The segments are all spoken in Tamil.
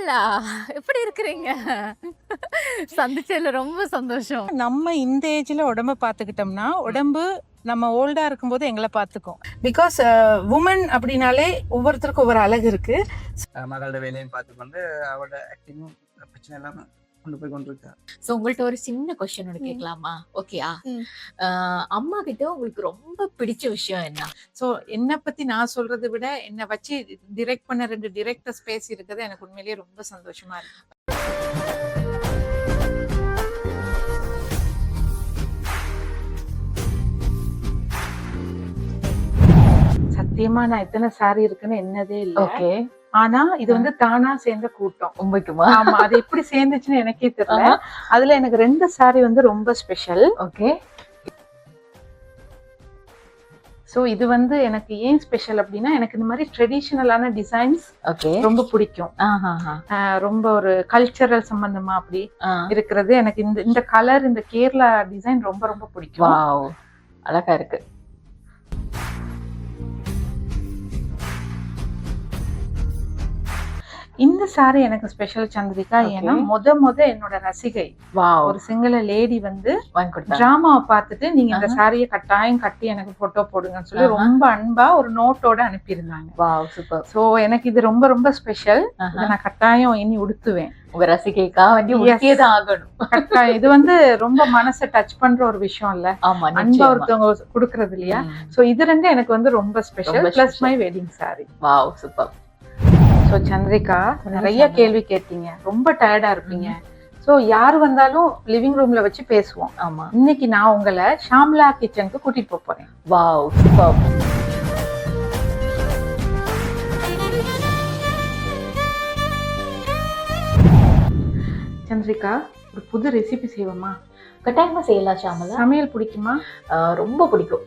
ஷாமலா எப்படி இருக்கிறீங்க? சந்திச்சதுல ரொம்ப சந்தோஷம். நம்ம இந்த ஏஜ்ல உடம்ப பார்த்துக்கிட்டோம்னா உடம்பு நம்ம ஓல்டா இருக்கும்போது எங்களை பார்த்துக்கும். பிகாஸ் உமன் அப்படின்னாலே ஒவ்வொருத்தருக்கும் ஒவ்வொரு அழகு இருக்கு. மகளோட வேலையும் பார்த்துக்கொண்டு அவளோட ஆக்டிங்கும் பிரச்சனை இல்லாம கொண்டு போய் கொண்டிருக்கா சோ உங்கள்ட்ட ஒரு சின்ன கொஸ்டின் ஒன்று கேட்கலாமா? ஓகேயா. அம்மா கிட்ட உங்களுக்கு ரொம்ப பிடிச்ச விஷயம் என்ன? ஸோ என்னை பத்தி நான் சொல்றதை விட என்னை வச்சு டிரெக்ட் பண்ண ரெண்டு டிரெக்டர்ஸ் பேசி இருக்கிறது எனக்கு உண்மையிலேயே ரொம்ப சந்தோஷமா இருக்கு. சத்தியமா நான் எத்தனை சாரி இருக்குன்னு என்னதே இல்லை. ஓகே ஆனா இது வந்து தானா சேர்ந்த கூட்டம். உண்மைக்குமா? ஆமா அது எப்படி சேர்ந்துச்சுன்னு எனக்கே தெரியல. அதுல எனக்கு ரெண்டு சாரி வந்து ரொம்ப ஸ்பெஷல் ஓகே. சோ இது வந்து எனக்கு ஏன் ஸ்பெஷல் அப்படின்னா எனக்கு இந்த மாதிரி ட்ரெடிஷ்னலான டிசைன்ஸ் ஓகே. ரொம்ப பிடிக்கும். ரொம்ப ஒரு கல்ச்சரல் சம்பந்தமா அப்படி இருக்கிறது. எனக்கு இந்த இந்த கலர் இந்த கேரளா டிசைன் ரொம்ப ரொம்ப பிடிக்கும். அழகா இருக்கு. இந்த சாரி எனக்கு ஸ்பெஷல் சந்திரிகா. ஏன்னா முத முத என்னோட ரசிகை. ஒரு சிங்கள லேடி வந்து டிராமாவை பார்த்துட்டு நீங்க இந்த. சாரியை கட்டாயம் கட்டி எனக்கு போட்டோ போடுங்கன்னு சொல்லி. ரொம்ப அன்பா ஒரு நோட்டோட அனுப்பியிருந்தாங்க. சோ எனக்கு இது ரொம்ப ரொம்ப ஸ்பெஷல் நான் கட்டாயம் இனி உடுத்துவேன். உங்க ரசிகைக்கா தான் ஆகணும். இது வந்து ரொம்ப மனசை டச் பண்ற ஒரு விஷயம் இல்ல. ஆமா அன்பா ஒருத்தவங்க கொடுக்கறது இல்லையா. சோ இது ரெண்டு எனக்கு வந்து ரொம்ப special plus. My wedding sari wow super so Chandrika நிறைய. கேள்வி கேட்டீங்க. ரொம்ப டயர்டா இருப்பீங்க. சோ யார் வந்தாலும் லிவிங் ரூம்ல வச்சு பேசுவோம். ஆமா. இன்னைக்கு நான் உங்களை ஷாம்லா கிச்சனுக்கு கூட்டிட்டு போப் போறேன். வாவ் சூப்பர் சந்திரிகா ஒரு புது ரெசிபி செய்வோமா? கட்டாயமா செய்யலாம் ஷாமலா. சமையல் பிடிக்குமா? ரொம்ப பிடிக்கும்.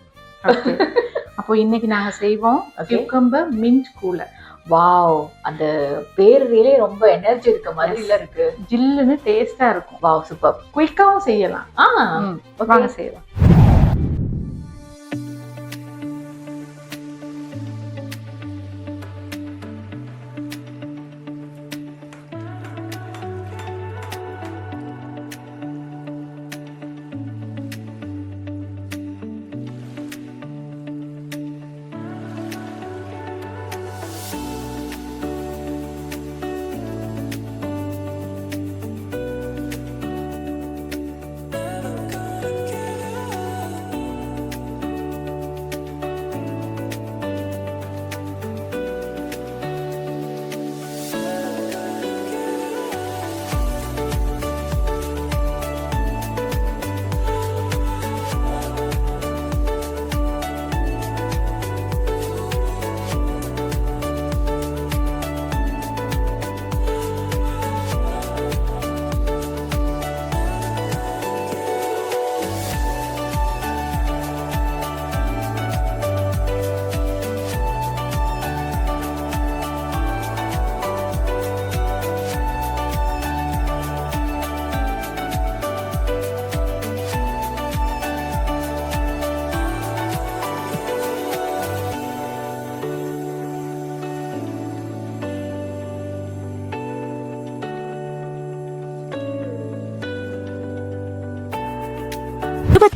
அப்போ இன்னைக்கு நாங்க செய்வோம். கியூக்கம்பர் மின்ட் கூலர் வாவ் அந்த பேருலயே ரொம்ப எனர்ஜி இருக்க மாதிரி இல்ல இருக்கு. ஜில்லுன்னு டேஸ்டா இருக்கும். வாவ் சூப்பர் குயிக்காவும் செய்யலாம். ஆ ம், okay. வாங்க செய்யலாம்.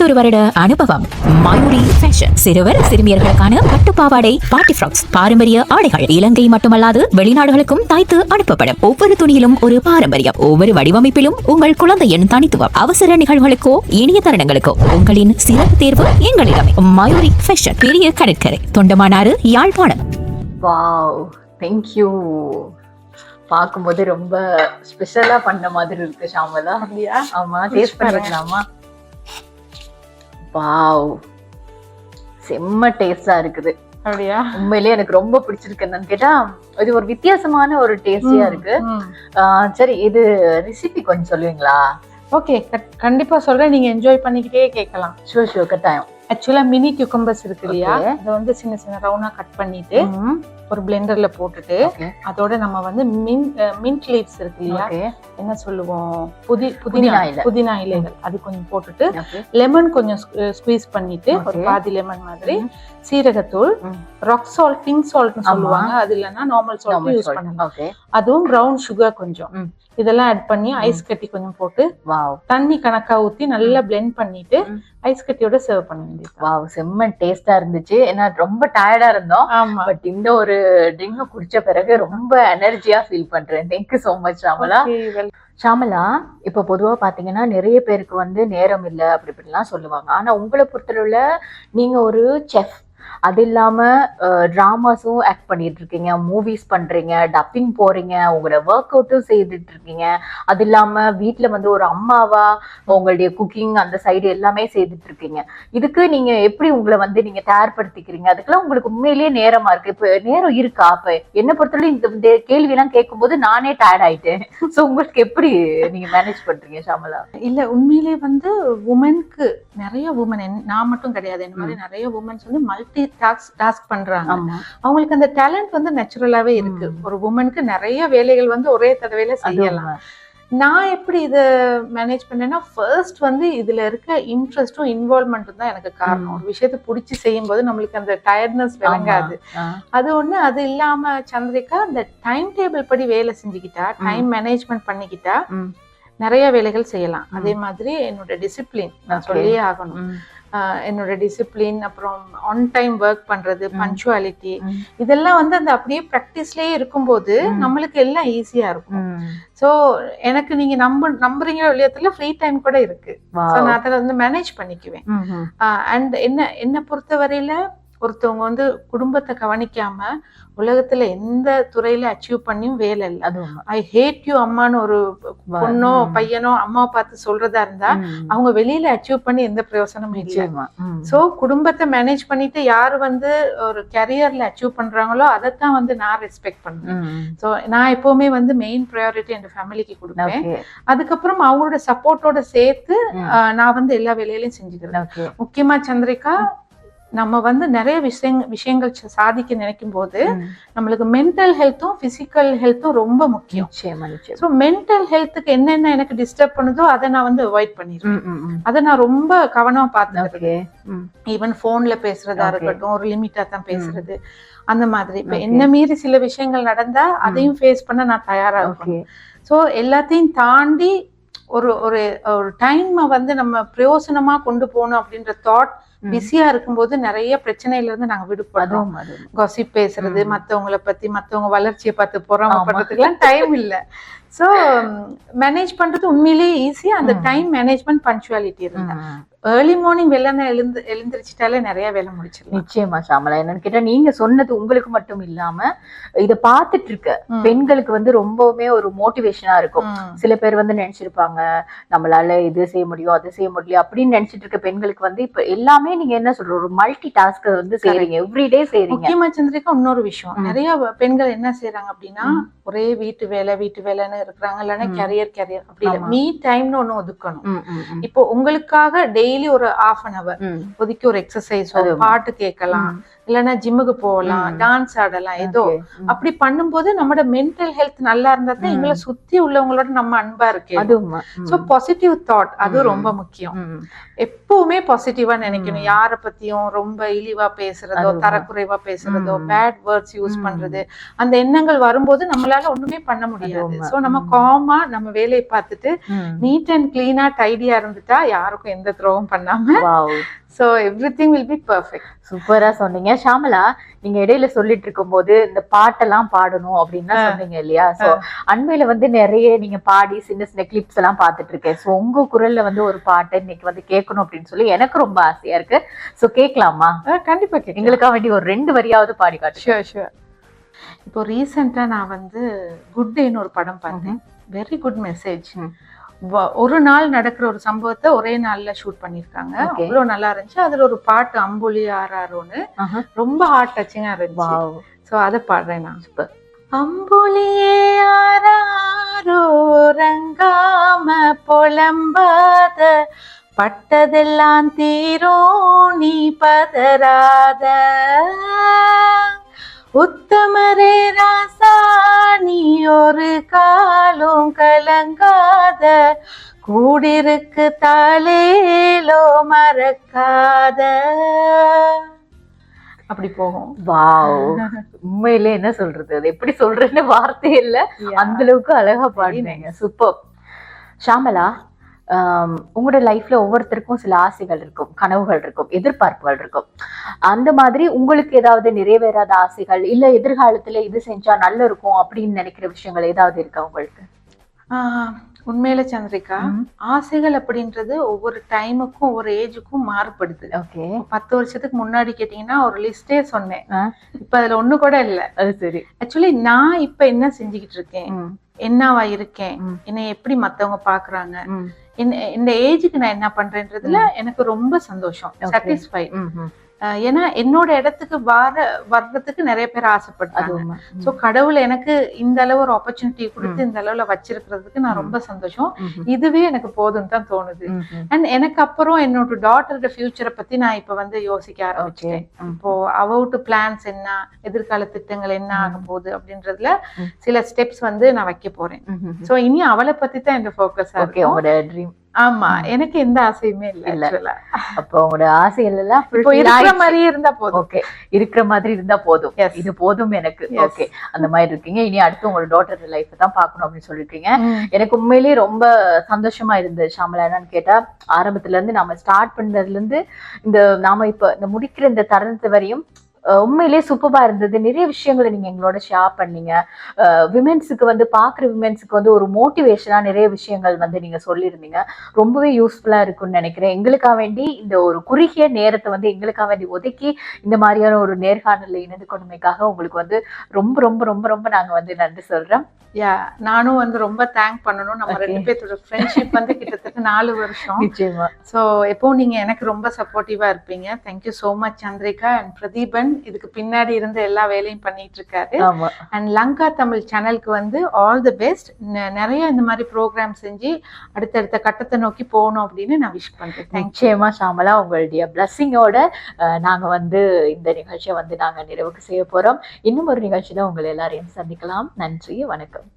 பதினோரு வருட அனுபவம். மயூரி ஃபேஷன் சிறுவர் சிறுமியர்களுக்கான பட்டுப்பாவாடை பாட்டி ஃப்ராக்ஸ் பாரம்பரிய ஆடைகள். இலங்கை மட்டுமல்லாது வெளிநாடுகளுக்கும் தாய்த்து அனுப்பப்படும். ஒவ்வொரு துணியிலும் ஒரு பாரம்பரியம். ஒவ்வொரு வடிவமைப்பிலும் உங்கள் குழந்தையின் தனித்துவம் அவசர நிகழ்வுகளுக்கோ இனிய தருணங்களுக்கோ உங்களின் சிறப்பு தேர்வு எங்களிடமே. மயூரி ஃபேஷன் பெரிய கடற்கரை. தொண்டமானாறு யாழ்ப்பாணம். வாவ் தேங்க்யூ பார்க்கும்போது ரொம்ப ஸ்பெஷலா பண்ண மாதிரி இருக்கு ஷாமலா. அப்படியா? ஆமா டேஸ்ட் பண்ணிருக்கலாமா வாவ். செம்ம டேஸ்டா இருக்குது. அப்படியா? உண்மையிலேயே எனக்கு ரொம்ப பிடிச்சிருக்கு என்னன்னு கேட்டா இது ஒரு வித்தியாசமான ஒரு டேஸ்டியா இருக்கு. ஆஹ் சரி இது ரெசிபி கொஞ்சம் சொல்லுவீங்களா? ஓகே கண்டிப்பா சொல்றேன். நீங்க என்ஜாய் பண்ணிக்கிட்டே கேட்கலாம். ஷூர் ஷூர் கட்டாயம். ஆக்சுவலா மினி கியூக்கம்பர்ஸ் இருக்கு இல்லையா. அதை வந்து சின்ன சின்ன ரவுண்டா கட் பண்ணிட்டு ஒரு பிளெண்டர்ல போட்டுட்டு அதோட நம்ம வந்து மின் மின்ட் லீவ்ஸ் இருக்கு இல்லையா? என்ன சொல்லுவோம்? புதி புதினா புதினா இலை. புதினா இலைகள். அது கொஞ்சம் போட்டுட்டு லெமன் கொஞ்சம் ஸ்குவீஸ் பண்ணிட்டு ஒரு. பாதி லெமன் மாதிரி சீரகத்தூள். ராக் சால்ட் பிங்க் சால்ட்னு ஆமா. சொல்லுவாங்க. அது இல்லைன்னா நார்மல் சால்ட் யூஸ் பண்ணலாம். அதுவும் ப்ரௌன் சுகர் கொஞ்சம். இதெல்லாம் ஆட் பண்ணி ஐஸ் கட்டி கொஞ்சம் போட்டு வாவ் தண்ணி கணக்கா ஊத்தி நல்லா blend பண்ணிட்டு. ஐஸ் கட்டியோட சர்வ் பண்ண வேண்டியது வாவ் செம்ம டேஸ்டா இருந்துச்சு. ஏன்னா ரொம்ப டயர்டா இருந்தோம். பட் இந்த ஒரு ட்ரிங்க் குடிச்ச பிறகு ரொம்ப எனர்ஜியா ஃபீல் பண்றேன். Thank you so much well, Shamala இப்ப பொதுவா பாத்தீங்கன்னா நிறைய பேருக்கு வந்து நேரம் இல்ல அப்படி இப்படிலாம் சொல்லுவாங்க. ஆனா உங்களை பொறுத்தளவுல நீங்க ஒரு செஃப் அது இல்லாம டிராமாஸும் ஆக்ட் பண்ணிட்டு இருக்கீங்க மூவிஸ் பண்றீங்க டப்பிங் போறீங்க உங்களோட ஒர்க் அவுட்டும் செய்துட்டு இருக்கீங்க அது இல்லாம வீட்ல வந்து ஒரு அம்மாவா உங்களுடைய குக்கிங் அந்த சைடு எல்லாமே செய்துட்டு இருக்கீங்க இதுக்கு நீங்க எப்படி உங்களை வந்து நீங்க தயார்படுத்திக்கிறீங்க? அதுக்கெல்லாம் உங்களுக்கு உண்மையிலேயே நேரமா இருக்கு. இப்ப நேரம் இருக்கா? அப்ப என்ன பொறுத்தவரை இந்த இந்த கேள்வி எல்லாம் கேட்கும்போது நானே டயர்ட் ஆயிட்டேன். சோ உங்களுக்கு எப்படி நீங்க மேனேஜ் பண்றீங்க ஷாமலா? இல்ல உண்மையிலே வந்து உமனுக்கு நிறைய உமன் நான் மட்டும் கிடையாது. இந்த மாதிரி நிறைய உமன்ஸ் வந்து மல்டி டாஸ்க் டாஸ்க் பண்றாங்க. அவங்களுக்கு அந்த டேலண்ட் வந்து நேச்சுரலாவே இருக்கு. ஒரு உமனுக்கு நிறைய வேலைகள் வந்து ஒரே தடவையில செய்யலாம். நான் எப்படி இத மேனேஜ் பண்ணேன்னா ஃபர்ஸ்ட் வந்து இதுல இருக்க இன்ட்ரெஸ்டும் இன்வால்மெண்ட்டும் தான் எனக்கு காரணம். ஒரு விஷயத்தை பிடிச்சி செய்யும்போது நம்மளுக்கு அந்த டயர்ட்னஸ் விளங்காது. அது ஒண்ணு அது இல்லாம சந்திரிகா அந்த டைம் டேபிள் படி வேலை செஞ்சுக்கிட்டா டைம் மேனேஜ்மெண்ட் பண்ணிக்கிட்டா. நிறைய வேலைகள் செய்யலாம். அதே மாதிரி என்னோட டிசிப்ளின் நான். சொல்லியே ஆகணும். என்னோட டிசிப்ளின் அப்புறம் ஆன் டைம் ஒர்க் பண்றது. பஞ்சுவாலிட்டி இதெல்லாம் வந்து அந்த அப்படியே ப்ராக்டிஸ்லயே இருக்கும்போது. நம்மளுக்கு எல்லாம் ஈஸியா இருக்கும். சோ எனக்கு நீங்க நம்ப நம்புறீங்களோ இல்லையத்துல ஃப்ரீ டைம் கூட இருக்கு. நான் அதில் வந்து மேனேஜ் பண்ணிக்குவேன். அண்ட் என்ன என்னை பொறுத்தவரையில ஒருத்தவங்க வந்து குடும்பத்தை கவனிக்காம உலகத்துல எந்த துறையில அச்சீவ் பண்ணியும் வேலை இல்லை. ஐ ஹேட் யூ அம்மான்னு ஒரு பொண்ணோ பையனோ அம்மாவை பார்த்து சொல்றதா இருந்தா அவங்க வெளியில அச்சீவ் பண்ணி எந்த பிரயோசனமும் இல்லை. சோ குடும்பத்தை மேனேஜ் பண்ணிட்டு யார் வந்து ஒரு கரியர்ல அச்சீவ் பண்றாங்களோ அதைத்தான் வந்து நான் ரெஸ்பெக்ட் பண்ணுவேன். சோ நான் எப்பவுமே வந்து மெயின் ப்ரையாரிட்டி என் ஃபேமிலிக்கு கொடுப்பேன். அதுக்கப்புறம் அவங்களோட சப்போர்ட்டோட சேர்த்து நான் வந்து எல்லா வேலையிலையும் செஞ்சுக்கிறேன். முக்கியமா சந்திரிகா நம்ம வந்து நிறைய விஷயங்க விஷயங்கள் சாதிக்க நினைக்கும் போது. நம்மளுக்கு மென்டல் ஹெல்த்தும் பிசிக்கல் ஹெல்த்தும் ரொம்ப முக்கியம் ஸோ மென்டல் ஹெல்த்துக்கு என்னென்ன எனக்கு டிஸ்டர்ப் பண்ணுதோ அதை நான் வந்து அவாய்ட் பண்ணிடுவேன். அதை நான் ரொம்ப கவனமா. ம். ஈவன் போன்ல பேசுறதா. இருக்கட்டும் ஒரு லிமிட்டா தான் பேசுறது அந்த மாதிரி இப்ப. என்ன மீறி சில விஷயங்கள் நடந்தா அதையும் ஃபேஸ் பண்ண நான் தயாரா இருக்கணும் Okay. ஸோ எல்லாத்தையும் தாண்டி ஒரு ஒரு டைமை வந்து நம்ம பிரயோசனமா கொண்டு போகணும் அப்படின்ற தாட். பிஸியா இருக்கும்போது நிறைய பிரச்சனையில இருந்து நாங்க விடுபடுறோம். காசிப் பேசுறது. மத்தவங்கள பத்தி மத்தவங்க வளர்ச்சியை பார்த்து. பண்றதுக்குலாம் டைம் இல்ல சோ மேனேஜ் பண்றது உண்மையிலேயே ஈஸி அந்த. டைம் மேனேஜ்மெண்ட் பஞ்சுவாலிட்டி இருந்தா. ஏர்லி மார்னிங் வெள்ளன எழுந்து எழுந்திரிச்சிட்டாலே நிறைய வேலை முடிச்சிடலாம் நிச்சயமா ஷாமலா என்னன்னு கேட்டா நீங்க சொன்னது உங்களுக்கு மட்டும் இல்லாம இத பாத்துட்டு இருக்க. பெண்களுக்கு வந்து ரொம்பவுமே ஒரு மோட்டிவேஷனா இருக்கும். சில பேர் வந்து நினைச்சிருப்பாங்க நம்மளால இது செய்ய முடியும் அது செய்ய முடியும் அப்படின்னு நினைச்சிட்டு இருக்க பெண்களுக்கு வந்து இப்ப எல்லாமே நீங்க என்ன சொல்ற ஒரு மல்டி டாஸ்க் வந்து செய்றீங்க எவ்ரிடே செய்றீங்க முக்கியமா சந்திரிகா இன்னொரு விஷயம். நிறைய பெண்கள் என்ன செய்யறாங்க அப்படின்னா. ஒரே வீட்டு வேலை வீட்டு வேலைன்னு இருக்கிறாங்க இல்லைன்னா. கேரியர் கேரியர் அப்படி இல்ல. மீ டைம்னு ஒண்ணு ஒதுக்கணும். இப்போ உங்களுக்காக டெய்லி ஒரு half அன் அவர். ஒதுக்கி ஒரு எக்ஸசைஸோ. பாட்டு கேட்கலாம். இல்லைன்னா ஜிம்முக்கு போகலாம். டான்ஸ் ஆடலாம் ஏதோ. அப்படி பண்ணும்போது நம்மளோட மென்டல் ஹெல்த் நல்லா இருந்தா தான். எங்களை சுத்தி உள்ளவங்களோட நம்ம அன்பா இருக்கு அதுவும். சோ பாசிட்டிவ் தாட் அது. ரொம்ப முக்கியம். எப்பவுமே பாசிட்டிவா நினைக்கணும். யார பத்தியும் ரொம்ப இழிவா பேசுறதோ. தரக்குறைவா பேசுறதோ. Bad words use. பண்றது அந்த எண்ணங்கள் வரும்போது நம்மளால ஒண்ணுமே பண்ண முடியாது. சோ நம்ம. காமா நம்ம வேலையை பார்த்துட்டு. நீட் அண்ட் கிளீனா டைடியா இருந்துட்டா யாருக்கும் எந்த துரோகம் பண்ணாம so everything will be perfect சூப்பரா சொன்னீங்க. ஷாமலா நீங்க இடையில சொல்லிட்டு இருக்கும்போது இந்த பாட்டெல்லாம் பாடணும் அப்படின்னு சொன்னீங்க இல்லையா? சோ அண்மையில வந்து நிறைய நீங்க பாடி சின்ன சின்ன கிளிப்ஸ் எல்லாம் பார்த்துட்டு இருக்கேன் சோ உங்க குரல்ல வந்து ஒரு பாட்டை இன்னைக்கு வந்து கேட்கணும் அப்படின்னு சொல்லி எனக்கு ரொம்ப ஆசையா இருக்கு. சோ கேட்கலாமா? கண்டிப்பா கேட்கலாம். எங்களுக்காக வேண்டி ஒரு ரெண்டு வரியாவது பாடி காட்டு ஷுவர் ஷுவர் இப்போ ரீசெண்டா நான் வந்து குட் டேன்னு ஒரு படம் பார்த்தேன். Very good message. ஒரு நாள் நடக்கிற ஒரு சம்பவத்தை ஒரே நாள்ல ஷூட் பண்ணிருக்காங்க. அவ்வளவு நல்லா இருந்துச்சு அதுல ஒரு பாட்டு அம்புலி ஆறாரோன்னு. ரொம்ப ஹார்ட் டச்சிங்கா இருந்துச்சு. சோ அதை பாடுறேன் நான் Super. அம்புலியே ஆராரோ ரங்காம புலம்பாத பட்டதெல்லாம் தீரும் நீ பதறாத உத்தமரே ராசா நீ ஒரு காலும் கலங்காத கூடிருக்கு தாலேலோ மறக்காத. அப்படி போகும். வாவ். உண்மையிலே என்ன சொல்றது? அது எப்படி சொல்றேன்னு வார்த்தை இல்ல. அந்த அளவுக்கு அழகா பாடுனீங்க. சூப்பர் ஷாமலா உங்களோட லைஃப்ல ஒவ்வொருத்தருக்கும் சில ஆசைகள் இருக்கும் கனவுகள் இருக்கும் எதிர்பார்ப்புகள் இருக்கும். அந்த மாதிரி உங்களுக்கு ஏதாவது நிறைவேறாத ஆசைகள் இல்ல எதிர்காலத்துல இது செஞ்சா நல்லா இருக்கும் அப்படின்னு நினைக்கிற விஷயங்கள் ஏதாவது இருக்கா உங்களுக்கு? உண்மையில சந்திரிகா ஆசைகள் அப்படின்றது ஒவ்வொரு டைமுக்கும் ஒவ்வொரு ஏஜுக்கும் மாறுபடுது. ஓகே. பத்து வருஷத்துக்கு முன்னாடி கேட்டீங்கன்னா ஒரு லிஸ்டே சொன்னேன். இப்ப அதுல ஒண்ணு கூட இல்ல. அது சரி. ஆக்சுவலி நான் இப்ப என்ன செஞ்சுக்கிட்டு இருக்கேன்? என்னவா இருக்கேன். என்னை எப்படி மத்தவங்க பாக்குறாங்க? இந்த ஏஜுக்கு நான் என்ன பண்றேன்றதுல எனக்கு ரொம்ப சந்தோஷம். சாட்டிஸ்ஃபை. ஏன்னா என்னோட இடத்துக்கு வர வர்றதுக்கு நிறைய பேர். ம், சோ கடவுள் எனக்கு இந்த அளவு ஒரு ஆப்பர்ச்சுனிட்டி கொடுத்து இந்த அளவுல வச்சிருக்கிறதுக்கு நான் ரொம்ப சந்தோஷம். இதுவே எனக்கு போதும்னு தான் தோணுது. அண்ட் எனக்கு அப்புறம் என்னோட டாட்டரோட ஃபியூச்சரை பத்தி நான் இப்ப வந்து யோசிக்க ஆரம்பிச்சேன் இப்போ அவவுட்டு பிளான்ஸ் என்ன எதிர்கால திட்டங்கள் என்ன ஆக போகுது அப்படின்றதுல. சில ஸ்டெப்ஸ் வந்து நான் வைக்க போறேன். சோ இனி அவளை பத்தி தான் எனக்கு ஃபோக்கஸ் ஆகும் ட்ரீம் ஆமா எனக்கு எந்த ஆசையுமே இல்ல இல்ல. அப்போ உங்களோட ஆசைகள் எல்லாம் இருக்கிற. மாதிரியே இருந்தா போதும் ஓகே இருக்கிற மாதிரி இருந்தா போதும். இது போதும் எனக்கு. ஓகே அந்த மாதிரி இருக்கீங்க இனி அடுத்து உங்களோட டாட்டர் லைஃப் தான் பார்க்கணும் அப்படின்னு சொல்லிருக்கீங்க. எனக்கு உண்மையிலேயே ரொம்ப சந்தோஷமா இருந்தது ஷாமலா என்னன்னு கேட்டா ஆரம்பத்துல இருந்து நம்ம ஸ்டார்ட் பண்ணதுல இருந்து இந்த நாம இப்ப இந்த முடிக்கிற இந்த தருணத்து வரையும் அஹ், உண்மையிலேயே சூப்பரா இருந்தது. நிறைய விஷயங்களை நீங்க எங்களோட ஷேர் பண்ணீங்க. விமென்ஸுக்கு வந்து பாக்குற விமென்ஸுக்கு வந்து ஒரு மோட்டிவேஷனா நிறைய விஷயங்கள் வந்து நீங்க சொல்லியிருந்தீங்க. ரொம்பவே யூஸ்ஃபுல்லா இருக்கும்னு நினைக்கிறேன். எங்களுக்காக வேண்டி இந்த ஒரு குறுகிய நேரத்தை வந்து எங்களுக்காக வேண்டி ஒதுக்கி இந்த மாதிரியான ஒரு நேர்காணல்ல இணைந்து கொண்டமைக்காக உங்களுக்கு வந்து ரொம்ப ரொம்ப ரொம்ப ரொம்ப நாங்க வந்து நன்றி சொல்றோம். யா நானும் வந்து ரொம்ப தேங்க் பண்ணணும். நம்ம. ரெண்டு பேர்த்தோட ஃப்ரெண்ட்ஷிப் வந்து கிட்டத்தட்ட நாலு வருஷம். நிச்சயமா. ஸோ எப்பவும் நீங்க எனக்கு ரொம்ப சப்போர்ட்டிவா இருப்பீங்க. Thank you so much Chandrika and Pradeepan இதுக்கு பின்னாடி இருந்து எல்லா வேலையும் பண்ணிட்டு இருக்காரு அண்ட் லங்கா தமிழ் சேனலுக்கு வந்து ஆல் தி பெஸ்ட் நிறைய இந்த மாதிரி ப்ரோக்ராம் செஞ்சு அடுத்தடுத்த கட்டத்தை நோக்கி போகணும் அப்படின்னு நான் விஷ் பண்றேன். நிச்சயமா ஷாமலா உங்களுடைய பிளஸ்ஸிங்கோட நாங்க வந்து இந்த நிகழ்ச்சியை வந்து நாங்க நிறைவுக்கு செய்ய போறோம். இன்னும் ஒரு நிகழ்ச்சியில உங்களை எல்லாரையும் சந்திக்கலாம். நன்றி வணக்கம்.